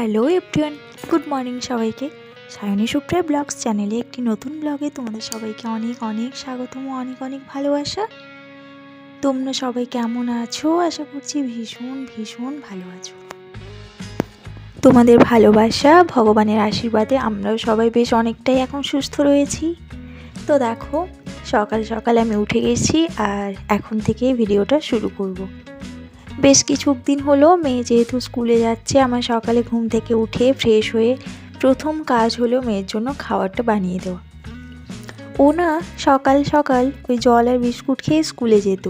Hello everyone good morning সবাইকে। Sayani Supriya blogs চ্যানেলে একটি নতুন ব্লগে তোমাদের সবাইকে অনেক অনেক স্বাগতম, অনেক অনেক ভালোবাসা। তোমরা সবাই কেমন আছো? আশা করছি ভীষণ ভীষণ ভালো আছো। তোমাদের ভালোবাসা, ভগবানের আশীর্বাদে আমরাও সবাই বেশ অনেকটাই এখন সুস্থ রয়েছি। তো দেখো, সকাল সকাল আমি উঠে গেছি আর এখন থেকে ভিডিওটা শুরু করব। বেশ কিছু দিন হলো মেয়ে যেহেতু স্কুলে যাচ্ছে, আমার সকালে ঘুম থেকে উঠে ফ্রেশ হয়ে প্রথম কাজ হলো মেয়ের জন্য খাবারটা বানিয়ে দেওয়া। ও না সকাল সকাল ওই জল আর বিস্কুট খেয়ে স্কুলে যেত।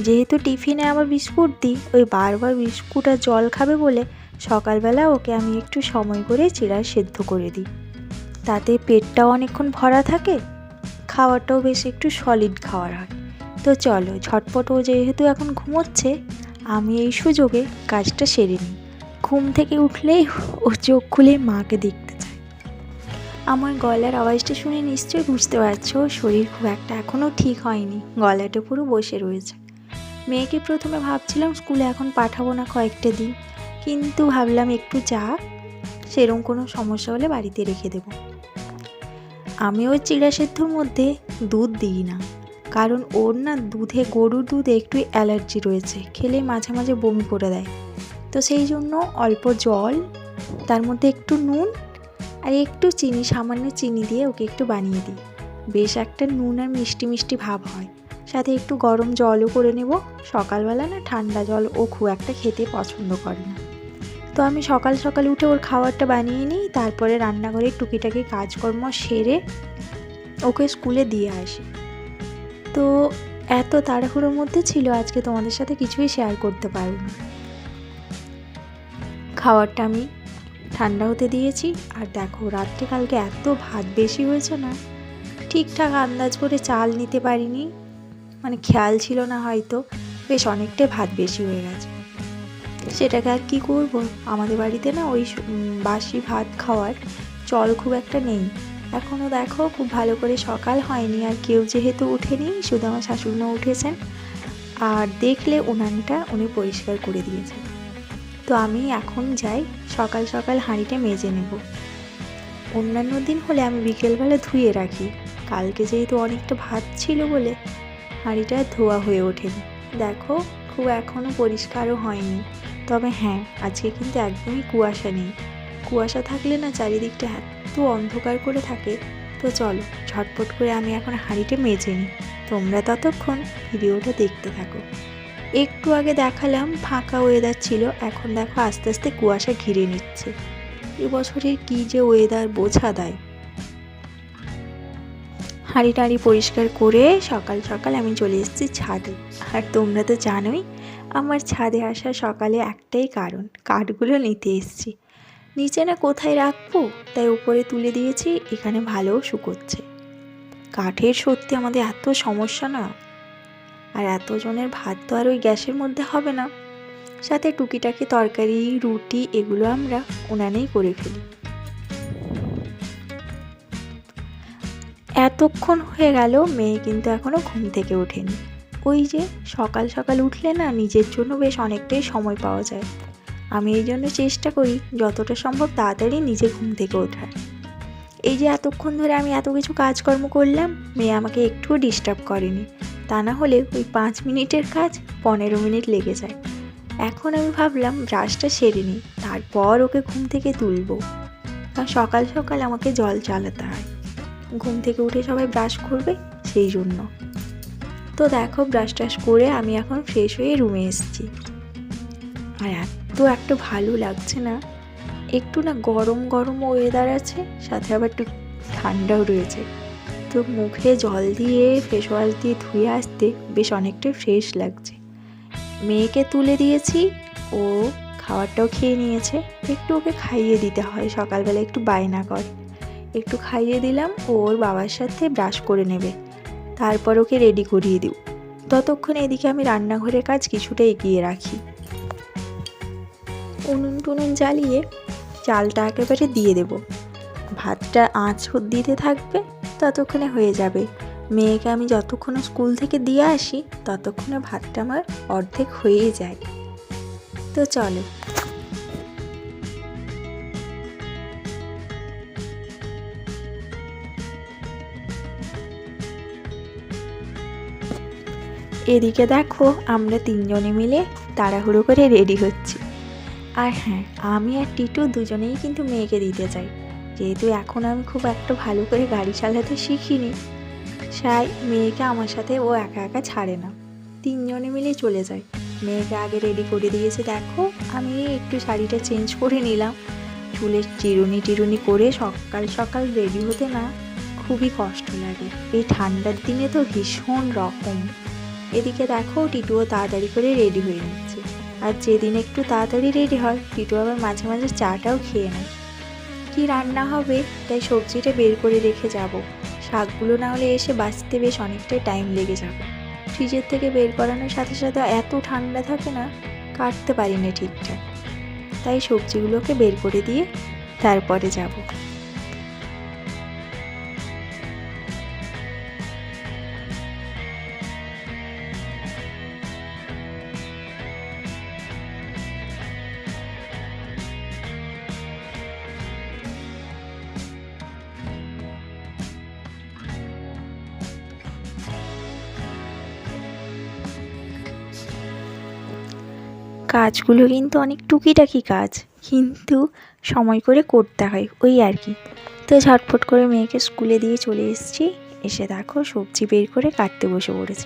যেহেতু টিফিনে আমার বিস্কুট দিই, ওই বারবার বিস্কুট আর জল খাবে বলে সকালবেলা ওকে আমি একটু সময় করে চিড়া সেদ্ধ করে দিই। তাতে পেটটাও অনেকক্ষণ ভরা থাকে, খাওয়াটাও বেশ একটু সলিড খাওয়ার হয়। তো চলো ঝটপট ও যেহেতু এখন ঘুমোচ্ছে আমি এই সুযোগে কাজটা সেরে নিই। ঘুম থেকে উঠলেই ও চোখ খুলে মাকে দেখতে চায়। আমার গলার আওয়াজটা শুনে নিশ্চয়ই বুঝতে পারছ, শরীর খুব একটা এখনও ঠিক হয়নি। গলাটা পুরো বসে রয়েছে। মেয়েকে প্রথমে ভাবছিলাম স্কুলে এখন পাঠাবো না কয়েকটা দিন, কিন্তু ভাবলাম একটু যা সেরম কোনো সমস্যা হলে বাড়িতে রেখে দেবো। আমি ওই চিড়া সেদ্ধর মধ্যে দুধ দিই না। কারণ ওর না দুধে, গরুর দুধে একটু অ্যালার্জি রয়েছে। খেলে মাঝে মাঝে বমি করে দেয়। তো সেই জন্য অল্প জল, তার মধ্যে একটু নুন আর একটু চিনি, সামান্য চিনি দিয়ে ওকে একটু বানিয়ে দিই। বেশ একটা নুন আর মিষ্টি মিষ্টি ভাব হয়। সাথে একটু গরম জলও করে নেব। সকালবেলা না ঠান্ডা জল ও খুব একটা খেতে পছন্দ করে না। তো আমি সকাল সকাল উঠে ওর খাবারটা বানিয়ে নিই। তারপরে রান্নাঘরে টুকিটাকি কাজকর্ম সেরে ওকে স্কুলে দিয়ে আসি। তো এত তাড়াহুড়োর মধ্যে ছিল, আজকে তোমাদের সাথে কিছুই শেয়ার করতে পারব না খাবারটা আমি ঠান্ডা হতে দিয়েছি, আর দেখো রাত্রে কালকে এত ভাত বেশি হয়েছে না, ঠিকঠাক আন্দাজ করে চাল নিতে পারিনি মানে খেয়াল ছিল না হয়তো, বেশ অনেকটাই ভাত বেশি হয়ে গেছে। সেটাকে আর কী করব? আমাদের বাড়িতে না ওই বাসি ভাত খাওয়ার চল খুব একটা নেই। এখনও দেখো, খুব ভালো করে সকাল হয়নি আর কেউ যেহেতু উঠেনি শুধু আমার শাশুড়িমা উঠেছেন। আর দেখলে উনানটা উনি পরিষ্কার করে দিয়েছেন। তো আমি এখন যাই, সকাল সকাল হাঁড়িটা মেজে নেব। অন্যান্য দিন হলে আমি বিকেলবেলা ধুয়ে রাখি। কালকে যেহেতু অনেকটা ভাত ছিল বলে হাঁড়িটা ধোয়া হয়ে ওঠেনি। দেখো, খুব এখনও পরিষ্কারও হয়নি। তবে হ্যাঁ আজকে কিন্তু একদমই কুয়াশা নেই। কুয়াশা থাকলে না চারিদিকটা এত অন্ধকার করে থাকে। তো চলো, ঝটপট করে আমি এখন হাঁড়িটা মেজে নিই। তোমরা ততক্ষণ ভিডিওটা দেখতে থাকো। একটু আগে দেখালাম ফাঁকা ওয়েদার ছিল, এখন দেখো আস্তে আস্তে কুয়াশা ঘিরে নিচ্ছে। এবছরের কী যে ওয়েদার বোঝা দেয়। হাঁড়ি টাড়ি পরিষ্কার করে সকাল সকাল আমি চলে এসেছি ছাদে। আর তোমরা তো জানোই, আমার ছাদে আসা সকালে একটাই কারণ, কাঠগুলো নিতে এসেছি। নিচে না কোথায় রাখব? তাই উপরে তুলে দিয়েছি, এখানে ভালোও শুকোচ্ছে। কাঠের সত্যি আমাদের এত সমস্যা না? আর এতজনের ভাত তো আর ওই গ্যাসের মধ্যে হবে না। সাথে টুকিটাকি তরকারি, রুটি, এগুলো আমরা উনানেই করে ফেলি। এতক্ষণ হয়ে গেল, মেয়ে কিন্তু এখনও ঘুম থেকে ওঠেনি। ওই যে সকাল সকাল উঠলে না, নিজের জন্য বেশ অনেকটাই সময় পাওয়া যায়। আমি এই জন্য চেষ্টা করি যতটা সম্ভব তাড়াতাড়ি নিজে ঘুম থেকে ওঠার। এই যে এতক্ষণ ধরে আমি এত কিছু কাজকর্ম করলাম, মেয়ে আমাকে একটুও ডিস্টার্ব করেনি। তা না হলে ওই পাঁচ মিনিটের কাজ পনেরো মিনিট লেগে যায়। এখন আমি ভাবলাম ব্রাশটা সেরে নিই, তারপর ওকে ঘুম থেকে তুলবো। কারণ সকাল সকাল আমাকে জল চালাতে হয়। ঘুম থেকে উঠে সবাই ব্রাশ করবে সেই জন্য। তো দেখো ব্রাশ টাশ করে আমি এখন ফ্রেশ হয়ে রুমে এসেছি। আর এত একটা ভালো লাগছে না। একটু না গরম গরম ওয়েদার আছে, সাথে আবার একটু ঠান্ডাও রয়েছে। তো মুখে জল দিয়ে ফেস ওয়াশ দিয়ে ধুয়ে আসতে বেশ অনেকটাই ফ্রেশ লাগছে। মেয়েকে তুলে দিয়েছি, ও খাবারটাও খেয়ে নিয়েছে। একটু ওকে খাইয়ে দিতে হয়, সকালবেলা একটু বায়না করে। একটু খাইয়ে দিলাম ওর বাবার সাথে ব্রাশ করে নেবে। তারপর ওকে রেডি করিয়ে দিও ততক্ষণ এদিকে আমি রান্নাঘরের কাজ কিছুটা এগিয়ে রাখি। উনুন টুনুন জ্বালিয়ে চালটা একেবারে দিয়ে দেব। ভাতটা আঁচ দিতে থাকবে, ততক্ষণে হয়ে যাবে। মেয়েকে আমি যতক্ষণ স্কুল থেকে দিয়ে আসি, ততক্ষণে ভাতটা আমার অর্ধেক হয়েই যায়। তো চলো। এদিকে দেখো, আমরা তিনজনে মিলে তাড়াহুড়ো করে রেডি হচ্ছি। আর হ্যাঁ আমি আর টিটু দুজনেই কিন্তু মেয়েকে দিতে চাই। যেহেতু এখন আমি খুব একটা ভালো করে গাড়ি চালাতে শিখিনি সাই মেয়েকে আমার সাথে ও একা একা ছাড়ে না। তিনজনে মিলে চলে যায়। মেয়েকে আগে রেডি করে দিয়েছে, দেখো, আমি একটু শাড়িটা চেঞ্জ করে নিলাম। চুলের চিরুনি টিরুনি করে সকাল সকাল রেডি হতে না খুবই কষ্ট লাগে। এই ঠান্ডার দিনে তো ভীষণ রকম। এদিকে দেখো, টিটুও তাড়াতাড়ি করে রেডি হয়ে নিচ্ছে। আর যেদিন একটু তাড়াতাড়ি রেডি হয়, টিটু আবার মাঝে মাঝে চাটাও খেয়ে নেয়। কী রান্না হবে? তাই সবজিটা বের করে রেখে যাব। শাকগুলো না হলে এসে বাঁচতে বেশ অনেকটাই টাইম লেগে যাবে। ফ্রিজের থেকে বের করানোর সাথে সাথে এত ঠান্ডা থাকে না, কাটতে পারি না ঠিকঠাক। তাই সবজিগুলোকে বের করে দিয়ে তারপরে যাব। কাজগুলো কিন্তু অনেক টুকিটাকি কাজ। কিন্তু সময় করে করতে হয়, ওই আর কি। তো ঝটফট করে মেয়েকে স্কুলে দিয়ে চলে এসেছি। এসে দেখো সবজি বের করে কাটতে বসে পড়েছি।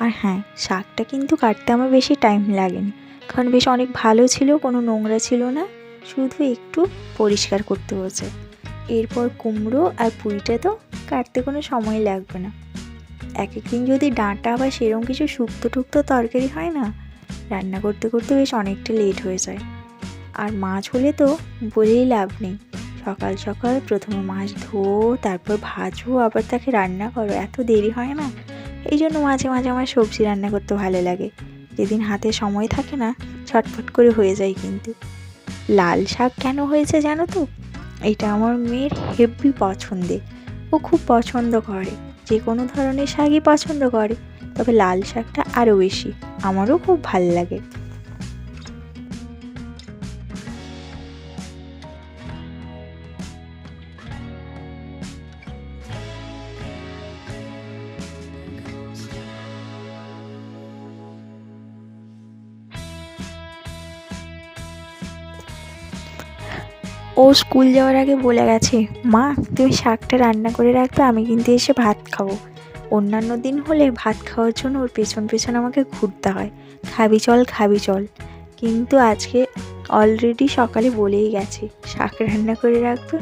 আর হ্যাঁ শাকটা কিন্তু কাটতে আমার বেশি টাইম লাগেনি। কারণ বেশ অনেক ভালো ছিল, কোনো নোংরা ছিল না। শুধু একটু পরিষ্কার করতে হয়েছে। এরপর কুমড়ো আর পুঁইটা তো কাটতে কোনো সময় লাগবে না। এক একদিন যদি ডাঁটা বা সেরকম কিছু শুক্তো টুক্তো তরকারি হয় না রান্না করতে করতে বেশ অনেকটা লেট হয়ে যায়। আর মাছ হলে তো বলেই লাভ নেই। সকাল সকাল প্রথমে মাছ ধোও তারপর ভাজো আবার তাকে রান্না করো। এত দেরি হয় না? এই জন্য মাঝে মাঝে আমার সবজি রান্না করতে ভালো লাগে। যেদিন হাতে সময় থাকে না, ছটফট করে হয়ে যায় কিন্তু। লাল শাক কেন হয়েছে জানো তো? এটা আমার মেয়ের হেভি পছন্দের। ও খুব পছন্দ করে। যে কোনো ধরনের শাকই পছন্দ করে। তবে লাল শাকটা আরও বেশি। আমারও খুব ভালো লাগে। ও স্কুল যাওয়ার আগে বলে গেছে, মা, তুমি শাকটা রান্না করে রাখবে, আমি কিন্তু এসে ভাত খাব। অন্যান্য দিন হলে ভাত খাওয়ার জন্য ওর পেছন পেছন আমাকে ঘুরতে হয়। খাবি চল খাবি চল। কিন্তু আজকে অলরেডি সকালে বলেই গেছে, শাক রান্না করে রাখবে,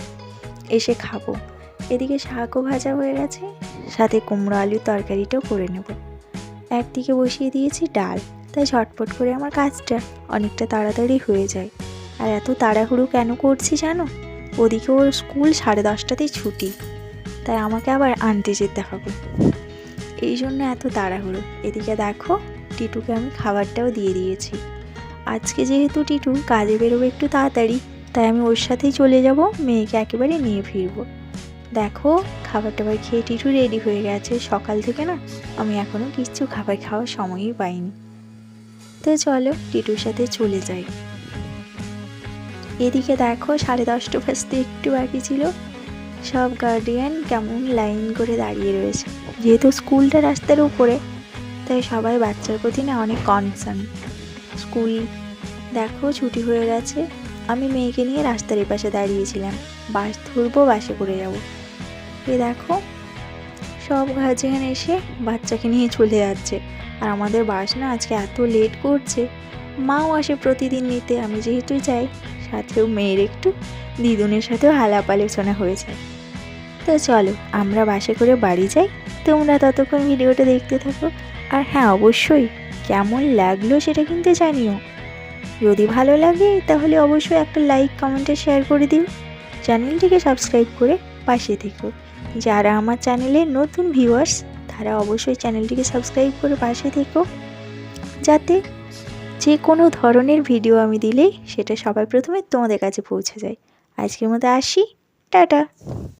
এসে খাব। এদিকে শাকও ভাজা হয়ে গেছে, সাথে কুমড়ো আলুর তরকারিটাও করে নেব। একদিকে বসিয়ে দিয়েছি ডাল, তাই ঝটপট করে আমার কাজটা অনেকটা তাড়াতাড়ি হয়ে যায়। আর এত তাড়াহুড়ো কেন করছি জানো? ওদিকে ওর স্কুল সাড়ে দশটাতেই ছুটি। তাই আমাকে আবার যেতে হবে এই জন্য এত তাড়াহুড়ো। এদিকে দেখো, টিটুকে আমি খাবারটাও দিয়ে দিয়েছি। আজকে যেহেতু টিটু কাজে বেরোবে একটু তাড়াতাড়ি, তাই আমি ওর সাথেই চলে যাব, মেয়েকে একেবারে নিয়ে ফিরবো। দেখো, খাবার টাবার খেয়ে টিটু রেডি হয়ে গেছে। সকাল থেকে না, আমি এখনও কিচ্ছু খাবার খাওয়ার সময়ই পাইনি। তো চলো, টিটুর সাথে চলে যাই। এদিকে দেখো, সাড়ে দশটা বাজতে একটু বাকি ছিল। সব গার্ডিয়ান কেমন লাইন করে দাঁড়িয়ে রয়েছে। যেহেতু স্কুলটা রাস্তার উপরে, তাই সবাই বাচ্চার প্রতি না অনেক কনসার্ন স্কুল দেখো ছুটি হয়ে গেছে, আমি মেয়েকে নিয়ে রাস্তার এপাশে দাঁড়িয়েছিলাম। বাস ধরবো, বাসে করে যাব। এ দেখো, সব গার্জিয়ান এসে বাচ্চাকে নিয়ে চলে যাচ্ছে। আর আমাদের বাস না আজকে এত লেট করছে। মাও আসে প্রতিদিন নিতে, আমি যেহেতু যাই সাথেও মেয়ের একটু, দিদুনের সাথেও আলাপ আলোচনা হয়ে যায়। তো চলো, আমরা বাসে করে বাড়ি যাই। তোমরা ততক্ষণ ভিডিওটা দেখতে থাকো। আর হ্যাঁ অবশ্যই, কেমন লাগল সেটা কিন্তু জানিও। যদি ভালো লাগে, তাহলে অবশ্যই একটা লাইক কমেন্টে শেয়ার করে দিও। চ্যানেলটিকে সাবস্ক্রাইব করে পাশে থেকো। যারা আমার চ্যানেলে নতুন ভিউয়ার্স তারা অবশ্যই চ্যানেলটিকে সাবস্ক্রাইব করে পাশে থেকো। যাতে যে কোনো ধরনের ভিডিও আমি দিলেই সেটা সবার প্রথমে তোমাদের কাছে পৌঁছে যায়। আজকের মতো আসি। টাটা।